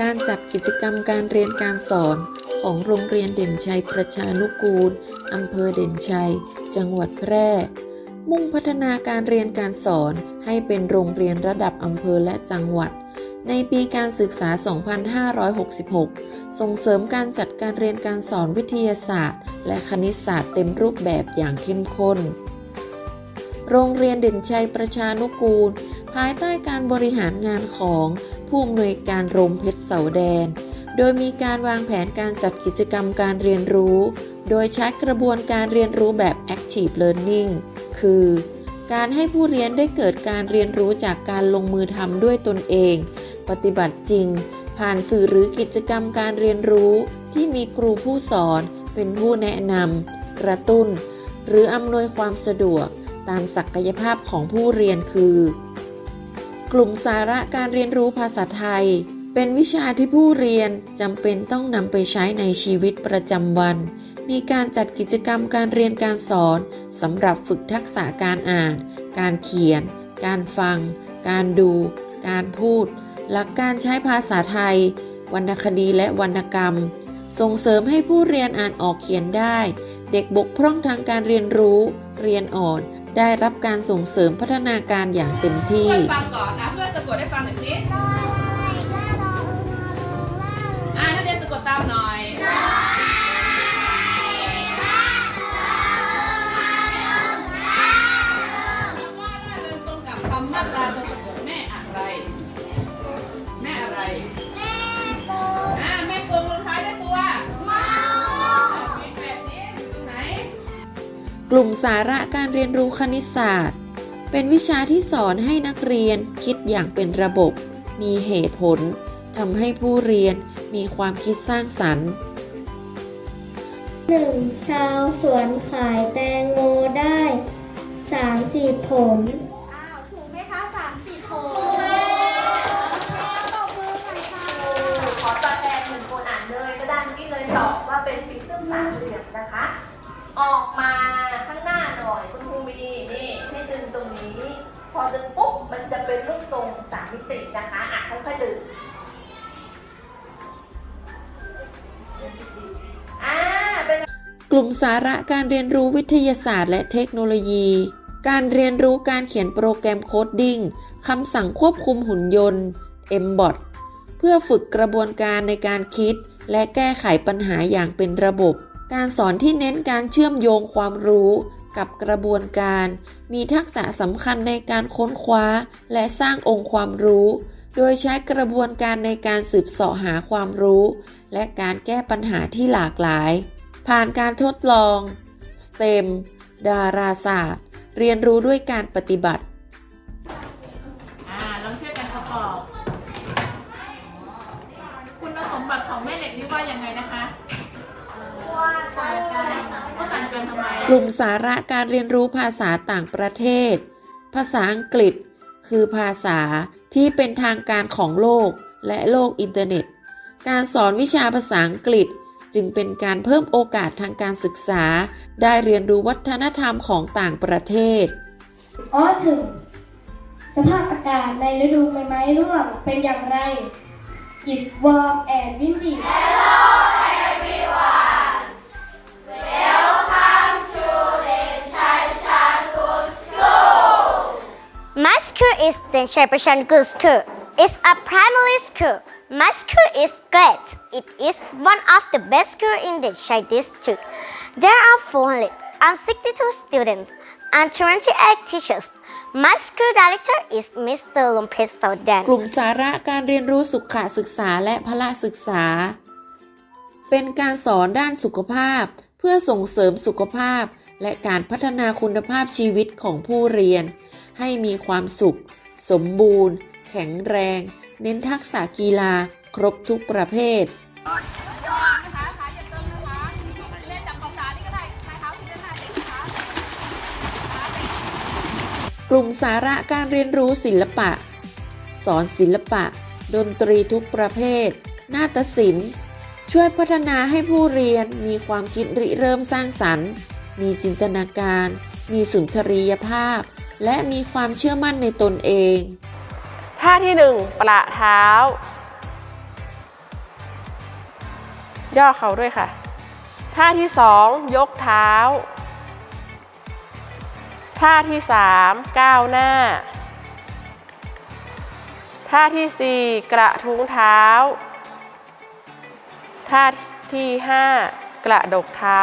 การจัดกิจกรรมการเรียนการสอนของโรงเรียนเด่นชัยประชานุกูล อำเภอเด่นชัย จังหวัดแพร่ มุ่งพัฒนาการเรียนการสอนให้เป็นโรงเรียนระดับอำเภอและจังหวัด ในปีการศึกษา 2566 ส่งเสริมการจัดการเรียนการสอนวิทยาศาสตร์ และคณิตศาสตร์เต็มรูปแบบอย่างเข้มข้น โรงเรียนเด่นชัยประชานุกูล ภายใต้การบริหารงานของ ผู้อำนวยการโรงเพชรเสาแดน โดยมีการวางแผนการจัดกิจกรรมการเรียนรู้ โดยใช้กระบวนการเรียนรู้แบบ Active Learning คือ การให้ผู้เรียนได้เกิดการเรียนรู้จากการลงมือทำด้วยตนเอง ปฏิบัติจริง ผ่านสื่อหรือกิจกรรมการเรียนรู้ที่มีครูผู้สอน เป็นผู้แนะนำกระตุ้น หรืออำนวยความสะดวกตามศักยภาพของผู้เรียนคือ กลุ่มสาระการเรียนรู้ภาษาไทย เป็นวิชาที่ผู้เรียนจำเป็นต้องนำไปใช้ในชีวิตประจำวัน มีการจัดกิจกรรมการเรียนการสอนสำหรับฝึกทักษะการอ่าน การเขียน การฟัง การดู การพูด หลักการใช้ภาษาไทย วรรณคดีและวรรณกรรม ส่งเสริมให้ผู้เรียนอ่านออกเขียนได้ เด็กบกพร่องทางการเรียนรู้ เรียนอ่อน ได้รับการส่งเสริมพัฒนาการอย่างเต็มที่ฟังก่อนนะเพื่อสะกดให้ฟังหน่อยสิ กลุ่มสาระการเรียนรู้คณิตศาสตร์ เป็นวิชาที่สอนให้นักเรียนคิดอย่างเป็นระบบ มีเหตุผลทำให้ผู้เรียนมีความคิดสร้างสรรค์หนึ่งชาวสวนขายแตงโมได้สามสี่ผล อ้าวถูกไหมคะสามสี่คนตบมือหน่อยค่ะขอตัวแทนหนึ่งคนอ่านเลยก็ได้เมื่อกี้เลยตอบว่าเป็นสีเครื่องสามเหลี่ยมนะคะ ออกมา พอดึงปุ๊บมันจะเป็นรูปทรงสามมิตินะคะอะค่อยๆดึงอ่าเป็นกลุ่มสาระการเรียนรู้วิทยาศาสตร์และเทคโนโลยี การเรียนรู้การเขียนโปรแกรมโคดดิ้งคำสั่งควบคุมหุ่นยนต์ MBOT เพื่อฝึกกระบวนการในการคิด และแก้ไขปัญหาอย่างเป็นระบบ การสอนที่เน้นการเชื่อมโยงความรู้ กับกระบวนการ มีทักษะสำคัญในการค้นคว้า และสร้างองค์ความรู้ โดยใช้กระบวนการในการสืบเสาะหาความรู้ และการแก้ปัญหาที่หลากหลาย ผ่านการทดลอง STEM ดาราศาสตร์ เรียนรู้ด้วยการปฏิบัติอลองช่วยกันประกอบ คุณสมบัติของแม่เหล็กนี่ว่ายังไงนะคะ กันก็ต่างกันทำไมกลุ่มสาระการเรียนรู้ภาษาต่างประเทศ ภาษาอังกฤษ คือภาษาที่เป็นทางการของโลกและโลกอินเทอร์เน็ต การสอนวิชาภาษาอังกฤษจึงเป็นการเพิ่มโอกาสทางการศึกษา ได้เรียนรู้วัฒนธรรมของต่างประเทศออถึง สภาพอากาศในฤดูใบไม้ร่วงเป็นอย่างไร It's warm and windy school is the Shepherd Good School. It's a primary school. My school is great. It is one of the best schools in the Shai district. There are 462 students and 28 teachers. My school director is Mr. Lumpes Saudan. กลุ่มสาระการเรียนรู้สุขศึกษาและพละศึกษา เป็นการสอนด้านสุขภาพ เพื่อส่งเสริมสุขภาพ และการพัฒนาคุณภาพชีวิตของผู้เรียน ให้มีความสุข สมบูรณ์ แข็งแรง เน้นทักษะกีฬา ครบทุกประเภทนะคะขาอย่าเติมนะคะเล่นจับขอบขานี่ก็ได้ใช้เท้าชิ้นด้านหน้าเด็กนะคะกลุ่มสาระการเรียนรู้ศิลปะ สอนศิลปะ ดนตรีทุกประเภท นาฏศิลป์ ช่วยพัฒนาให้ผู้เรียนมีความคิดริเริ่มสร้างสรรค์ มีจินตนาการ มีสุนทรียภาพ และมีความเชื่อมั่นในตนเองท่าที่1ประเท้า ย่อเข่าด้วยค่ะ ท่าที่สองยกเท้า ท่าที่สามก้าวหน้า ท่าที่สี่กระทุ้งเท้า ท่าที่ห้ากระดกเท้า